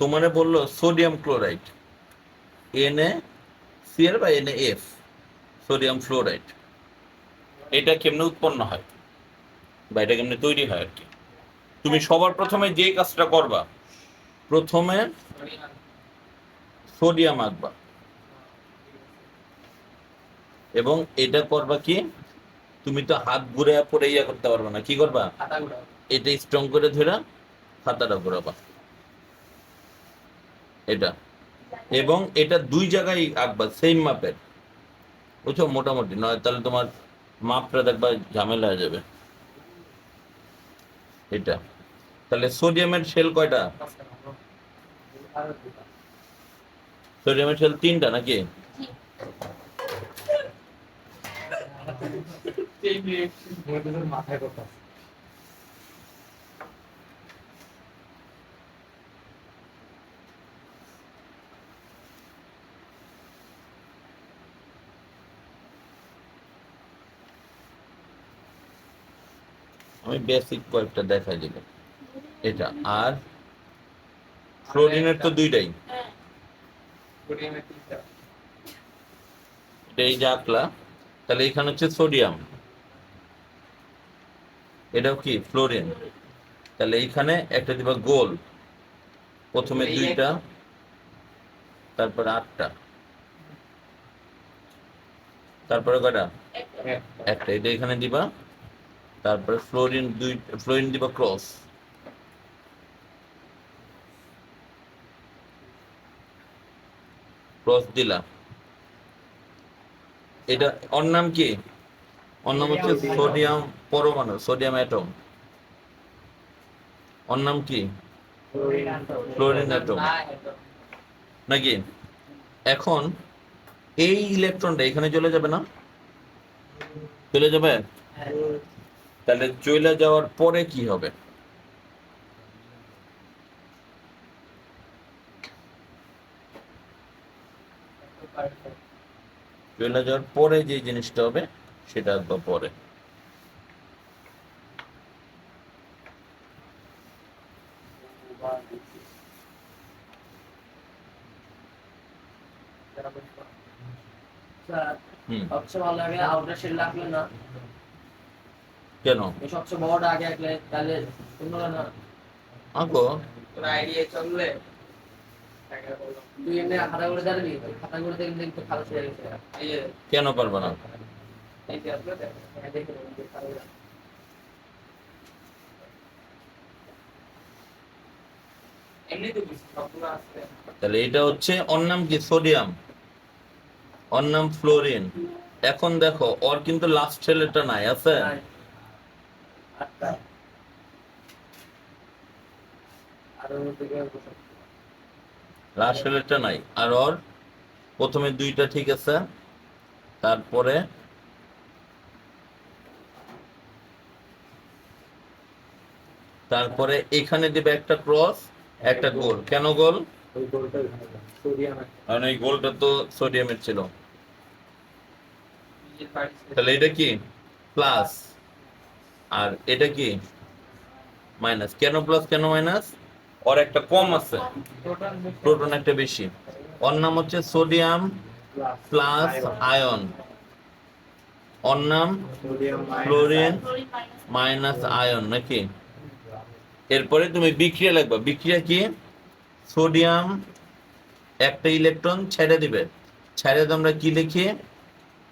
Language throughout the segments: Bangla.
তোমারে বলল sodium chloride N A C L বা এন এফ সোডিয়াম ফ্লোরাইড এটা কেমনে উৎপন্ন হয় বা এটা কেমনে তৈরি হয় আর কি? তুমি সবার প্রথমে যে কাজটা করবা প্রথমে সোডিয়াম আঁকবা। এবং এটা করবা কি তুমি তো হাত ঘুরে পরে ইয়া করতে পারবে না কি করবা? এটা স্ট্রং করে ধরে খাতাটা ঘোরাবা। এটা। এবং এটা দুই জায়গায় আঁকবা সেম মাপের। বুঝছ? মোটামুটি। নয়, তাহলে তোমার মাপটা দেখবা ঝামেলা হয়ে যাবে। এটা। তাহলে সোডিয়ামের শেল কয়টা? সোডিয়ামের শেল তিনটা নাকি? মাথায় কথা আমি বেসিক কয়েকটা দেখাই দিব এটা আর ফ্লোরিনের তো দুইটাই। এই যে আঁকলা তাহলে এখানে হচ্ছে সোডিয়াম এটাও কি? ফ্লোরিন তাহলে এইখানে একটা দিবা গোল। প্রথমে দুইটা তারপরে আটটা। তারপরে কয়টা? একটা। এটা এখানে দিবা। তারপরে ফ্লোরিন দুই ফ্লোরিন দিবা ক্রস। ক্রস দিলাম। এটা ওর নাম কি? ওর নাম হচ্ছে সোডিয়াম পরমাণু সোডিয়াম অ্যাটম। ওর নাম কি? Fluorine atom. নাকি? এখন এই ইলেকট্রনটা এখানে চলে যাবে না? চলে যাবে? তাহলে চলে যাওয়ার পরে কি হবে? চলে যাওয়ার পরে যে জিনিসটা হবে সেটা আসবে পরে। হুম। সবচেয়ে ভালো লাগে আউটার শেল রাখলে না? কেন? সবচেয়ে বড়টা আগে রাখলে তাহলে না আঁকো। তোর আইডিয়া চললে? তুই এমনি খাতা করে জানবি খাতা করে দেখলে একটু ভালো ছেড়ে গেছে কেন পারবে না? হ্যাঁ, তো তাহলে এটা হচ্ছে ওর নাম কি? সোডিয়াম। ওর নাম ফ্লোরিন। এখন দেখো ওর কিন্তু লাস্ট ছেলেটা নাই আছে? ছেলেটা নাই। আর ওর প্রথমে দুইটা ঠিক আছে, তারপরে তারপরে এখানে দিবে একটা ক্রস, একটা গোল। কেন গোল? কারণ এই গোলটা তো সোডিয়ামের ছিল। তাহলে এটা কি? প্লাস। আর এটা কি? মাইনাস। কেন প্লাস কেন মাইনাস? ওর একটা কম আছে। প্রোটন একটা বেশি। ওর নাম হচ্ছে সোডিয়াম প্লাস আয়ন। ওর নাম ফ্লোরিন মাইনাস আয়ন, নাকি? এরপরে তুমি বিক্রিয়া লাগবে বিক্রিয়া কি? সোডিয়াম একটা ইলেকট্রন ছেড়ে দিবে। ছেড়ে তোমরা কি লিখি?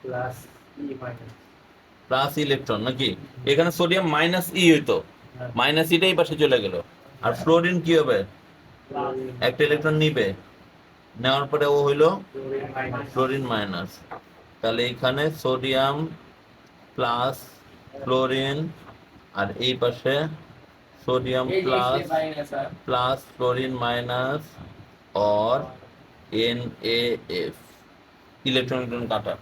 Plus E minus. Plus electron নাকি? এখানে সোডিয়াম মাইনাস ই হইতো। মাইনাস ইটাই পাশে চলে গেল। আর ফ্লোরিন কি হবে? একটা ইলেকট্রন নিবে। নেওয়ার পরে ও হইল ফ্লোরিন মাইনাস তাহলে এখানে সোডিয়াম প্লাস ফ্লোরিন আর এই পাশে sodium plus plus fluorine minus or N A F electron electron কাটা।